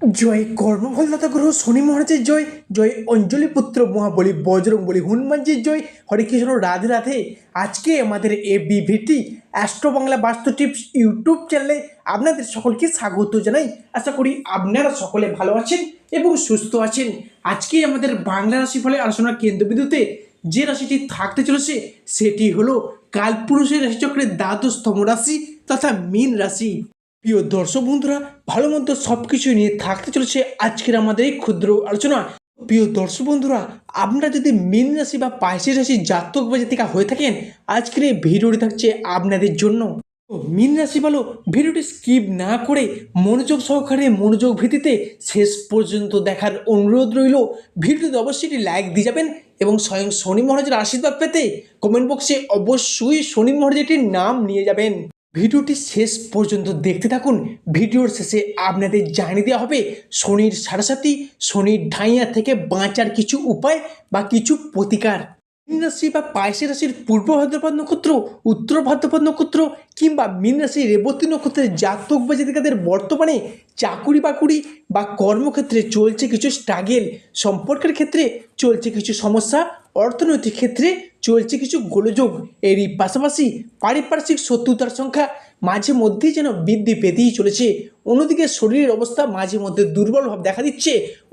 জয় কর্মফলদাতা গ্রহ, শনি মহারাজের জয় জয় অঞ্জলি পুত্র মহাবলী বজরং বলি হনুমানজির জয়। হরে কৃষ্ণ, রাধে রাধে। আজকে আমাদের এ বিভিটি অ্যাস্ট্রো বাংলা বাস্তু টিপস ইউটিউব চ্যানেলে আপনাদের সকলকে স্বাগত জানাই। আশা করি আপনারা সকলে ভালো আছেন এবং সুস্থ আছেন। আজকে আমাদের বাংলা রাশিফলে আলোচনার কেন্দ্রবিন্দুতে যে রাশিটি থাকতে চলেছে, সেটি হলো কালপুরুষের রাশিচক্রের দ্বাদশতম রাশি তথা মীন রাশি। প্রিয় দর্শক বন্ধুরা, ভালো মন্দ সব কিছু নিয়ে থাকতে চলেছে আজকের আমাদের এই ক্ষুদ্র আলোচনা প্রিয় দর্শক বন্ধুরা, আপনারা যদি মীন রাশি বা পায়সি রাশি জাতক বা জাতিকা হয়ে থাকেন, আজকের এই ভিডিওটি থাকছে আপনাদের জন্য। মীন রাশি বলো ভিডিওটি স্কিপ না করে মনোযোগ সহকারে মনোযোগ ভিত্তিতে শেষ পর্যন্ত দেখার অনুরোধ রইল। ভিডিওতে অবশ্যই লাইক দিয়ে যাবেন এবং স্বয়ং শনি মহারাজের আশীর্বাদ পেতে কমেন্ট বক্সে অবশ্যই শনি মহারাজটির নাম নিয়ে যাবেন। ভিডিওটি শেষ পর্যন্ত দেখতে থাকুন। ভিডিওর শেষে আপনাদের জানিয়ে দেওয়া হবে, শনির সারাসাতি শনির ঢাইয়া থেকে বাঁচার কিছু উপায় বা কিছু প্রতিকার। মীন রাশি বা পায়সি রাশির পূর্ব ভাদ্রপদ নক্ষত্র, উত্তর ভাদ্রপদ নক্ষত্র কিংবা মীন রাশি রেবতী নক্ষত্রের জাতক বা জাতিকাদের বর্তমানে চাকুরি বাকুরি বা কর্মক্ষেত্রে চলছে কিছু স্ট্রাগেল সম্পর্কের ক্ষেত্রে চলছে কিছু সমস্যা, অর্থনৈতিক ক্ষেত্রে চলছে কিছু গোলযোগ। এরই পাশাপাশি পারিপার্শ্বিক শত্রুতার সংখ্যা মাঝে মধ্যেই যেন বৃদ্ধি পেতেই চলেছে। অন্যদিকে শরীরের অবস্থা মাঝে মধ্যে দুর্বল ভাব দেখা দিচ্ছে।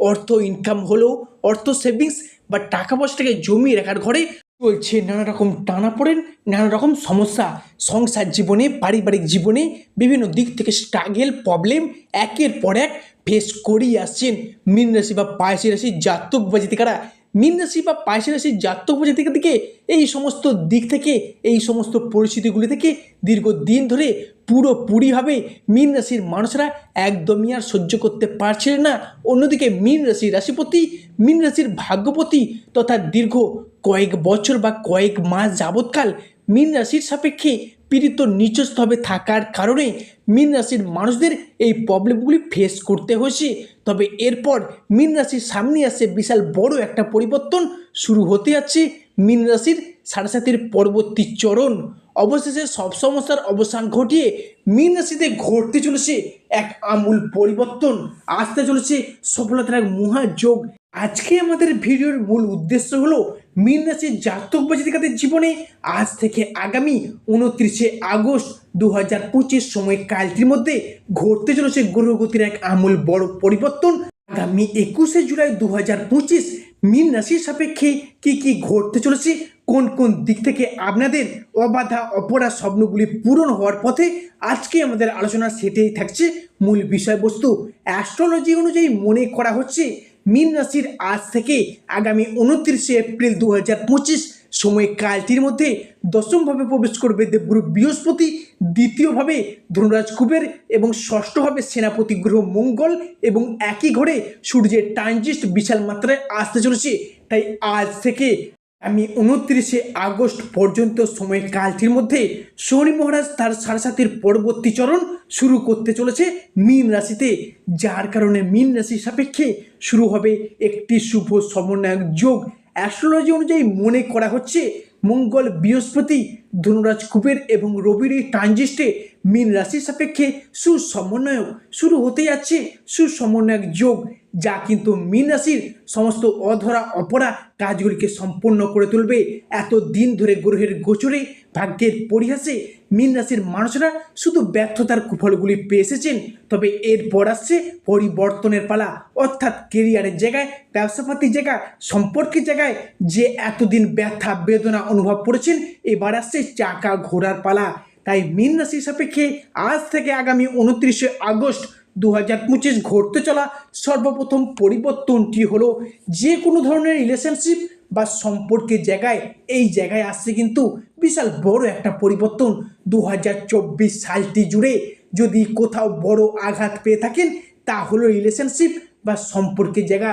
অর্থ ইনকাম হলেও অর্থ সেভিংস বা টাকা পয়সাটাকে জমিয়ে রাখার ঘরে চলছে নানা রকম টানা পড়েন নানা রকম সমস্যা। সংসার জীবনে, পারিবারিক জীবনে বিভিন্ন দিক থেকে স্ট্রাগেল প্রবলেম একের পর এক ফেস করেই আসছেন। মীন রাশি বা পায়সি রাশি জাতক বা জাতিকারা মীন রাশি বা পায়সি রাশির জাতক বা থেকে এই সমস্ত দিক থেকে, এই সমস্ত পরিস্থিতিগুলি থেকে দীর্ঘদিন ধরে পুরোপুরিভাবে মীন রাশির মানুষরা একদমই আর সহ্য করতে পারছিলেন না। অন্যদিকে মীন রাশির রাশিপতি মীন রাশির ভাগ্যপতি তথা দীর্ঘ কয়েক বছর বা কয়েক মাস যাবৎকাল মীন রাশির সাপেক্ষে পীড়িত নিচস্তভাবে থাকার কারণে মীন রাশির মানুষদের এই প্রবলেমগুলি ফেস করতে হয়েছে। তবে এরপর মীন রাশির সামনে আসছে বিশাল বড় একটা পরিবর্তন শুরু হতে যাচ্ছে মীন রাশির সাড়ে পরবর্তী চরণ। অবশেষে সব সমস্যার অবসান ঘটিয়ে মীন রাশিতে ঘটতে চলেছে এক আমূল পরিবর্তন। আসতে চলেছে সফলতার এক মহাযোগ আজকে আমাদের ভিডিওর মূল উদ্দেশ্য হলো মীন রাশির জাতক বা জীবনে আজ থেকে আগামী উনত্রিশে আগস্ট দু হাজার পঁচিশ সময় কালটির মধ্যে ঘটতে চলেছে গ্রহগতির এক আমূল বড় পরিবর্তন। আগামী একুশে জুলাই দু হাজার পঁচিশ মীন রাশির সাপেক্ষে কি কি ঘটতে চলেছে, কোন কোন দিক থেকে আপনাদের অবাধা অপরা স্বপ্নগুলি পূরণ হওয়ার পথে আজকে আমাদের আলোচনা সেটাই থাকছে। মূল বিষয়বস্তু অ্যাস্ট্রোলজি অনুযায়ী মনে করা হচ্ছে মীন রাশির আজ থেকে আগামী উনত্রিশে এপ্রিল দু হাজার পঁচিশ সময় কালটির মধ্যে দশমভাবে প্রবেশ করবে দেবগুরু বৃহস্পতি, দ্বিতীয়ভাবে ধনুরাজ কুবের এবং ষষ্ঠভাবে সেনাপতি গ্রহ মঙ্গল এবং একই ঘরে সূর্যের ট্রানজিস্ট বিশাল মাত্রায় আসতে চলেছে। তাই আজ থেকে আমি উনত্রিশে আগস্ট পর্যন্ত সময় কালটির মধ্যে শনি মহারাজ তার সাড়ে সাতের পরবর্তী চরণ শুরু করতে চলেছে মীন রাশিতে, যার কারণে মীন রাশির সাপেক্ষে শুরু হবে একটি শুভ সমন্বয়ক যোগ। অ্যাস্ট্রোলজি অনুযায়ী মনে করা হচ্ছে মঙ্গল, বৃহস্পতি, ধনুরাজ কুবের এবং রবির এই ট্রানজিস্টে মীন রাশির সাপেক্ষে সুসমন্বয়ক, শুরু হতে যাচ্ছে সুসমন্বয়ক যোগ। যা কিন্তু মীন রাশির সমস্ত অধরা অপরা কাজগুলিকে সম্পন্ন করে তুলবে। এত দিন ধরে গ্রহের গোচরে ভাগ্যের পরিহাসে মীন রাশির মানুষরা শুধু ব্যর্থতার কুফলগুলি পেয়ে এসেছেন, তবে এরপর আসছে পরিবর্তনের পালা। অর্থাৎ কেরিয়ারের জায়গায়, ব্যবসাপাতির জায়গায়, সম্পর্কের জায়গায় যে এতদিন ব্যথা, বেদনা অনুভব করেছেন, এবার আসছে চাকা ঘোরার পালা। তাই মীন রাশির সাপেক্ষে আজ থেকে আগামী উনত্রিশে আগস্ট দু হাজার পঁচিশ ঘটতে চলা সর্বপ্রথম পরিবর্তনটি হলো যে কোনো ধরনের রিলেশনশিপ বা সম্পর্কের জায়গায়, এই জায়গায় আসছে কিন্তু বিশাল বড় একটা পরিবর্তন। দু হাজার চব্বিশ সালটি জুড়ে যদি কোথাও বড় আঘাত পেয়ে থাকেন, তা হলো রিলেশনশিপ বা সম্পর্কের জায়গা।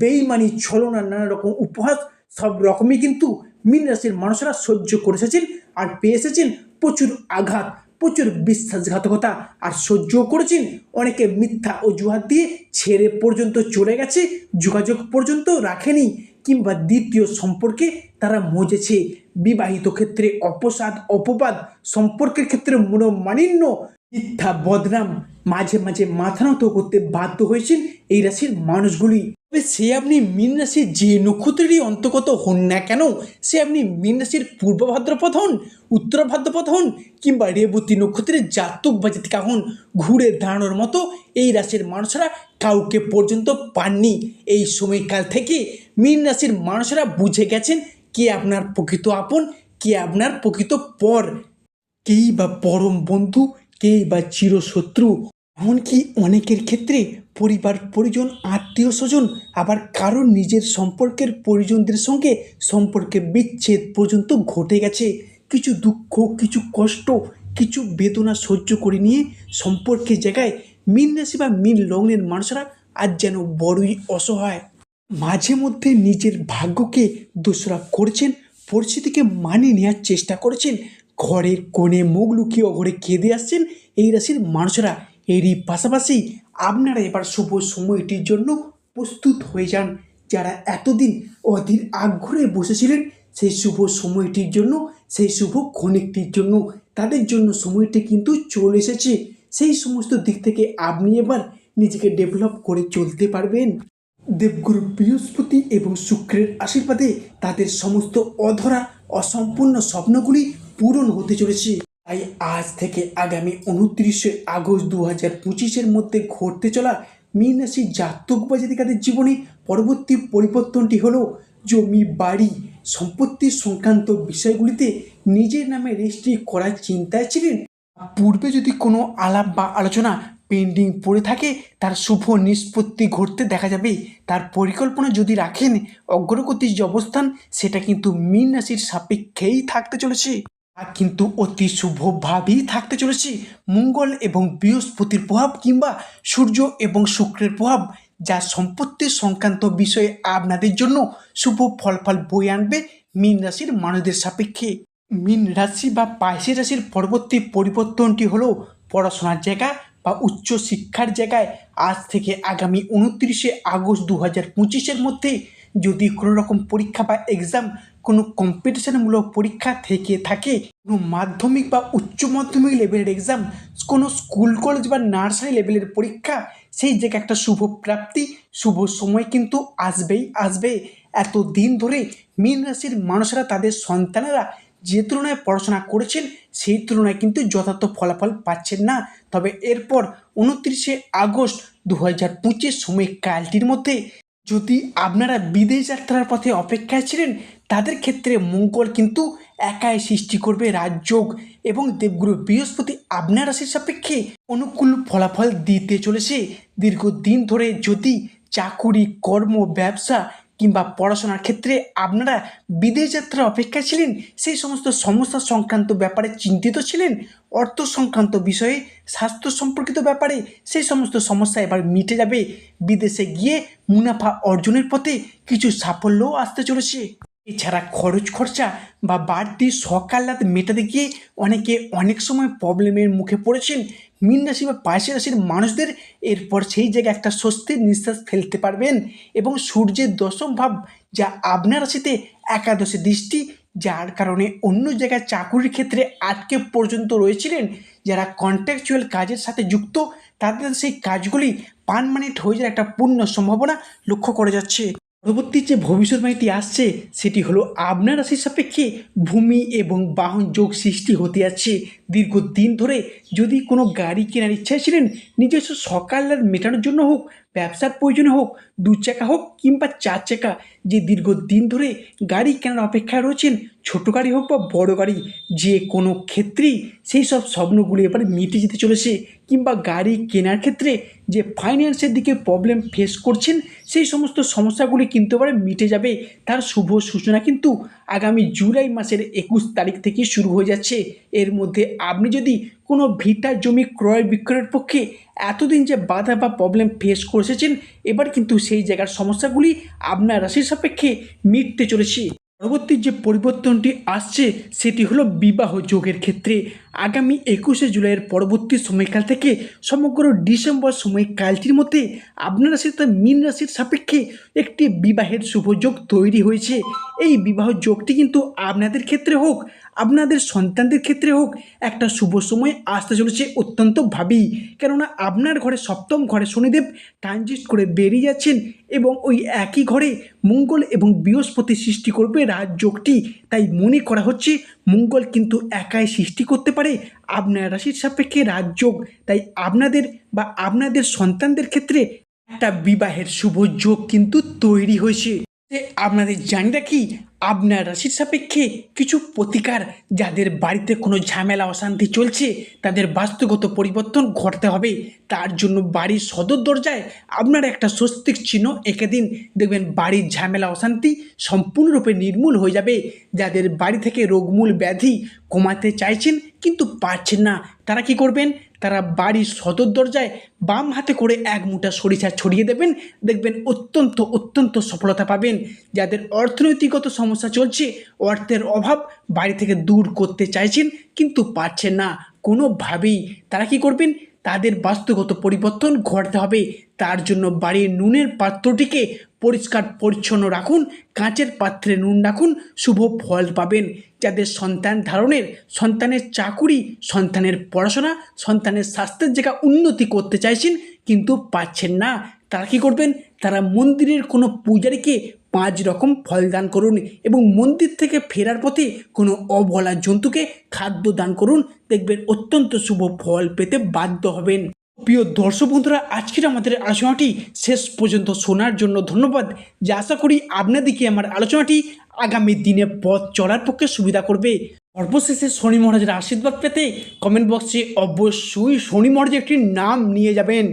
বেইমানি, ছলনা, নানা রকম উপহাস, সব রকমই কিন্তু মীন রাশির মানুষরা সহ্য করে এসেছেন আর পেয়ে এসেছেন প্রচুর আঘাত। প্রচুর বিশ্বাসঘাতকতা আর সহ্য করেছেন। অনেকে মিথ্যা অজুহাত দিয়ে ছেড়ে পর্যন্ত চলে গেছে, যোগাযোগ পর্যন্ত রাখেনি কিংবা দ্বিতীয় সম্পর্কে তারা মজেছে। বিবাহিত ক্ষেত্রে অপসাদ, অপবাদ, সম্পর্কের ক্ষেত্রে মনোমালিন্য, মিথ্যা বদনাম, মাঝে মাঝে মাথা নত করতে বাধ্য হয়েছেন এই রাশির মানুষগুলি। সে আপনি মীন রাশির যে নক্ষত্রেরই অন্তর্গত হন না কেন, সে আপনি মীন রাশির পূর্ব ভাদ্রপদ হন, উত্তর ভাদ্রপদ হন, কিংবা রেবতী নক্ষত্রের জাতক বা জাতিকা হন, ঘুরে দাঁড়ানোর মতো এই রাশির মানুষরা কাউকে পর্যন্ত পাননি। এই সময়কাল থেকে মীন রাশির মানুষরা বুঝে গেছেন কে আপনার প্রকৃত আপন, কে আপনার প্রকৃত পর। কেই বা পরম বন্ধু, কেই বা চিরশত্রু। এমনকি অনেকের ক্ষেত্রে পরিবার, পরিজন, আত্মীয় স্বজন, আবার কারও নিজের সম্পর্কের পরিজনদের সঙ্গে সম্পর্কে বিচ্ছেদ পর্যন্ত ঘটে গেছে। কিছু দুঃখ, কিছু কষ্ট, কিছু বেদনা সহ্য করে নিয়ে সম্পর্কের জায়গায় মিন রাশি বা মিন লগ্নের মানুষরা আজ যেন বড়ই অসহায়। মাঝে মধ্যে নিজের ভাগ্যকে দোষরা করছেন, পরিস্থিতিকে মানিয়ে নেওয়ার চেষ্টা করেছেন। ঘরের কোণে মুখ লুকিয়ে ঘরে কেঁদে আসছেন এই রাশির মানুষরা। এরই পাশাপাশি আপনারা এবার শুভ সময়টির জন্য প্রস্তুত হয়ে যান। যারা এতদিন অধীর আগ্রহে বসেছিলেন, সেই শুভ সময়টির জন্য, সেই শুভ ক্ষণিকটির জন্য তাদের জন্য সময়টি কিন্তু চলে এসেছে। সেই সমস্ত দিক থেকে আপনি এবার নিজেকে ডেভেলপ করে চলতে পারবেন। দেবগুরু বৃহস্পতি এবং শুক্রের আশীর্বাদে তাদের সমস্ত অধরা, অসম্পূর্ণ স্বপ্নগুলি পূরণ হতে চলেছে। তাই আজ থেকে আগামী উনত্রিশে আগস্ট দু হাজার পঁচিশের মধ্যে ঘটতে চলা মীন রাশি জাতক বা জাতিকাদের জীবনে পরবর্তী পরিবর্তনটি হলো জমি, বাড়ি, সম্পত্তি সংক্রান্ত বিষয়গুলিতে নিজের নামে রেজিস্ট্রি করার চিন্তায় ছিলেন। পূর্বে যদি কোনো আলাপ বা আলোচনা পেন্ডিং পড়ে থাকে, তার শুভ নিষ্পত্তি ঘটতে দেখা যাবে। তার পরিকল্পনা যদি রাখেন, অগ্রগতির যে অবস্থান, সেটা কিন্তু মীন রাশির সাপেক্ষেই থাকতে চলেছে। আর কিন্তু অতি শুভভাবেই থাকতে চলেছে। মঙ্গল এবং বৃহস্পতির প্রভাব কিংবা সূর্য এবং শুক্রের প্রভাব, যা সম্পত্তি সংক্রান্ত বিষয়ে আপনাদের জন্য শুভ ফলাফল বই আনবে মীন রাশির মানুষদের সাপেক্ষে। মীন রাশি বা পাইসি রাশির পরবর্তী পরিবর্তনটি হলো পড়াশোনার জায়গা বা উচ্চ শিক্ষার জায়গায় আজ থেকে আগামী উনত্রিশে আগস্ট দু হাজার পঁচিশের মধ্যে যদি কোনো রকম পরীক্ষা বা এক্সাম কোনো কম্পিটিশনমূলক পরীক্ষা থেকে থাকে, কোনো মাধ্যমিক বা উচ্চ মাধ্যমিক লেভেলের এক্সাম কোনো স্কুল কলেজ বা নার্সারি লেভেলের পরীক্ষা, সেই জায়গায় একটা শুভ প্রাপ্তি, শুভ সময় কিন্তু আসবেই, আসবে। এত দিন ধরে মীন রাশির মানুষেরা, তাদের সন্তানেরা যে তুলনায় পড়াশোনা করেছেন, সেই তুলনায় কিন্তু যথার্থ ফলাফল পাচ্ছেন না। তবে এরপর উনত্রিশে আগস্ট দু হাজার পঁচিশ সময়কালটির মধ্যে যদি আপনারা বিদেশ যাত্রার পথে অপেক্ষায় ছিলেন, তাদের ক্ষেত্রে মঙ্গল কিন্তু একাই সৃষ্টি করবে রাজযোগ এবং দেবগুরু বৃহস্পতি আপনার রাশির সাপেক্ষে অনুকূল ফলাফল দিতে চলেছে। দীর্ঘদিন ধরে যদি চাকুরি, কর্ম, ব্যবসা কিংবা পড়াশোনার ক্ষেত্রে আপনারা বিদেশ যাত্রার অপেক্ষায় ছিলেন? সেই সমস্ত সমস্যা সংক্রান্ত ব্যাপারে চিন্তিত ছিলেন? অর্থ সংক্রান্ত বিষয়ে, স্বাস্থ্য সম্পর্কিত ব্যাপারে সেই সমস্ত সমস্যা এবার মিটে যাবে। বিদেশে গিয়ে মুনাফা অর্জনের পথে কিছু সাফল্যও আসতে চলেছে। এছাড়া খরচ খরচা বা বাড়তি সকাল রাত মেটাতে গিয়ে অনেকে অনেক সময় প্রবলেমের মুখে পড়েছেন। মীন রাশি বা পাশে রাশির মানুষদের এরপর সেই জায়গায় একটা স্বস্তির নিঃশ্বাস ফেলতে পারবেন এবং সূর্যের দশম ভাব যা আপনার রাশিতে একাদশী দৃষ্টি, যার কারণে অন্য জায়গায় চাকুরির ক্ষেত্রে আটকে পর্যন্ত রয়েছিলেন, যারা কন্ট্রাকচুয়াল কাজের সাথে যুক্ত, তাদের সেই কাজগুলি পারমানেন্ট হয়ে যাওয়ার একটা পূর্ণ সম্ভাবনা লক্ষ্য করা যাচ্ছে। পরবর্তী যে ভবিষ্যৎবাণীটি আসছে, সেটি হলো আপনার রাশির সাপেক্ষে ভূমি এবং বাহন যোগ সৃষ্টি হতে যাচ্ছে। দীর্ঘদিন ধরে যদি কোনো গাড়ি কেনার ইচ্ছা ছিলেন, নিজস্ব সকালের মেটানোর জন্য হোক, ব্যবসার প্রয়োজনে হোক, দু চাকা হোক কিংবা চার চাকা যে দীর্ঘদিন ধরে গাড়ি কেনার অপেক্ষায় রয়েছেন, ছোটো গাড়ি হোক বা বড় গাড়ি, যে কোনো ক্ষেত্রেই সেই সব স্বপ্নগুলি এবারে মিটে যেতে চলেছে কিংবা গাড়ি কেনার ক্ষেত্রে যে ফাইন্যান্সের দিকে প্রবলেম ফেস করছেন, সেই সমস্ত সমস্যাগুলি কিন্তু এবারে মিটে যাবে। তার শুভ সূচনা কিন্তু আগামী জুলাই মাসের একুশ তারিখ থেকে শুরু হয়ে যাচ্ছে। এর মধ্যে আপনি যদি কোনো ভিটা জমি ক্রয় বিক্রয়ের পক্ষে এতদিন যে বাধা বা প্রবলেম ফেস করে এসেছেন, এবার কিন্তু সেই জায়গার সমস্যাগুলি আপনার রাশির সাপেক্ষে মিটতে চলেছে। পরবর্তী যে পরিবর্তনটি আসছে, সেটি হলো বিবাহ যোগের ক্ষেত্রে। আগামী একুশে জুলাইয়ের পরবর্তী সময়কাল থেকে সমগ্র ডিসেম্বর সময়কালটির মধ্যে আপনার রাশির তথা মীন রাশির সাপেক্ষে একটি বিবাহের শুভযোগ তৈরি হয়েছে। এই বিবাহ যোগটি কিন্তু আপনাদের ক্ষেত্রে হোক, আপনাদের সন্তানদের ক্ষেত্রে হোক, একটা শুভ সময় আসতে চলেছে অত্যন্তভাবেই কেননা আপনার ঘরে সপ্তম ঘরে শনিদেব ট্রানজিট করে বেরিয়ে যাচ্ছেন এবং ওই একই ঘরে মঙ্গল এবং বৃহস্পতি সৃষ্টি করবে রাজযোগটি। তাই মনে করা হচ্ছে মঙ্গল কিন্তু একাই সৃষ্টি করতে পারে আপনার রাশির সাপেক্ষে রাজযোগ। তাই আপনাদের বা আপনাদের সন্তানদের ক্ষেত্রে একটা বিবাহের শুভ যোগ কিন্তু তৈরি হয়েছে। যে আপনাদের জানি রাখি আপনার রাশির সাপেক্ষে কিছু প্রতিকার যাদের বাড়িতে কোনো ঝামেলা, অশান্তি চলছে, তাদের বাস্তুগত পরিবর্তন ঘটতে হবে। তার জন্য বাড়ির সদর দরজায় আপনার একটা স্বস্তিক চিহ্ন এঁকে দিন। দেখবেন বাড়ির ঝামেলা, অশান্তি সম্পূর্ণরূপে নির্মূল হয়ে যাবে। যাদের বাড়ি থেকে রোগমূল ব্যাধি কমাতে চাইছেন কিন্তু পারছেন না, তারা কি করবেন? তারা বাড়ির সদর দরজায় বাম হাতে করে এক মুঠা সরিষা ছড়িয়ে দেবেন। দেখবেন অত্যন্ত অত্যন্ত সফলতা পাবেন। যাদের অর্থনৈতিকগত সমস্যা চলছে, অর্থের অভাব বাড়ি থেকে দূর করতে চাইছেন, কিন্তু পারছেন না। কোনোভাবেই তারা কি করবেন? তাদের বাস্তুগত পরিবর্তন ঘটতে হবে। তার জন্য বাড়ির নুনের পাত্রটিকে পরিষ্কার, পরিচ্ছন্ন রাখুন, কাঁচের পাত্রে নুন রাখুন, শুভ ফল পাবেন। যাদের সন্তান ধারণের, সন্তানের চাকুরি, সন্তানের পড়াশোনা, সন্তানের স্বাস্থ্যের জায়গা উন্নতি করতে চাইছেন, কিন্তু পাচ্ছেন না। তারা কী করবেন? তারা মন্দিরের কোনো পূজারীকে পাঁচ রকম ফল দান করুন এবং মন্দির থেকে ফেরার পথে কোনো অবলা জন্তুকে খাদ্য দান করুন, দেখবেন অত্যন্ত শুভ ফল পেতে বাধ্য হবেন। প্রিয় দর্শক বন্ধুরা, আজকের আমাদের আলোচনাটি শেষ পর্যন্ত শোনার জন্য ধন্যবাদ। যে আশা করি আপনাদেরকে আমার আলোচনাটি আগামী দিনে পথ চলার পক্ষে সুবিধা করবে। সর্বশেষে শনি মহারাজের আশীর্বাদ পেতে কমেন্ট বক্সে অবশ্যই শনি মহারাজের একটি নাম নিয়ে যাবেন।